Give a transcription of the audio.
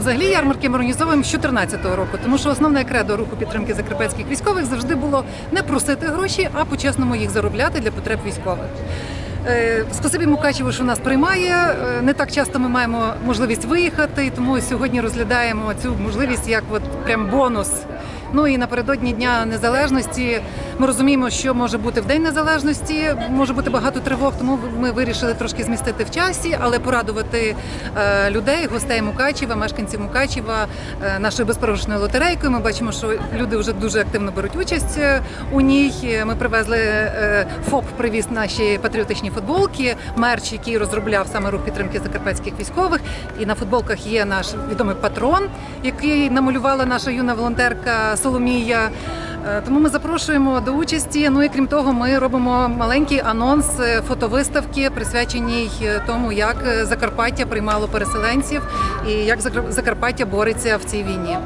взагалі ярмарки ми організовуємо з 2014 року, тому що основне кредо руху підтримки закарпатських військових завжди було не просити гроші, а по-чесному їх заробляти для потреб військових. Е, Спасибі Мукачеву, що нас приймає. Е, Не так часто ми маємо можливість виїхати, і тому сьогодні розглядаємо цю можливість як от прям бонус. Ну і напередодні Дня Незалежності ми розуміємо, що може бути в День Незалежності, може бути багато тривог, тому ми вирішили трошки змістити в часі, але порадувати е, людей, гостей Мукачева, мешканців Мукачева е, нашою безпрограшною лотерейкою. Ми бачимо, що люди вже дуже активно беруть участь е, у ній. Ми привезли ФОП, привіз наші патріотичні футболки, мерч, який розробляв саме рух підтримки закарпатських військових. І на футболках є наш відомий патрон, який намалювала наша юна волонтерка Соломія. Е, Тому ми запрошуємо до участі. Ну і крім того, ми робимо маленький анонс е, фотовиставки, присвяченій е, тому, як Закарпаття приймало переселенців і як Закар- Закарпаття бореться в цій війні.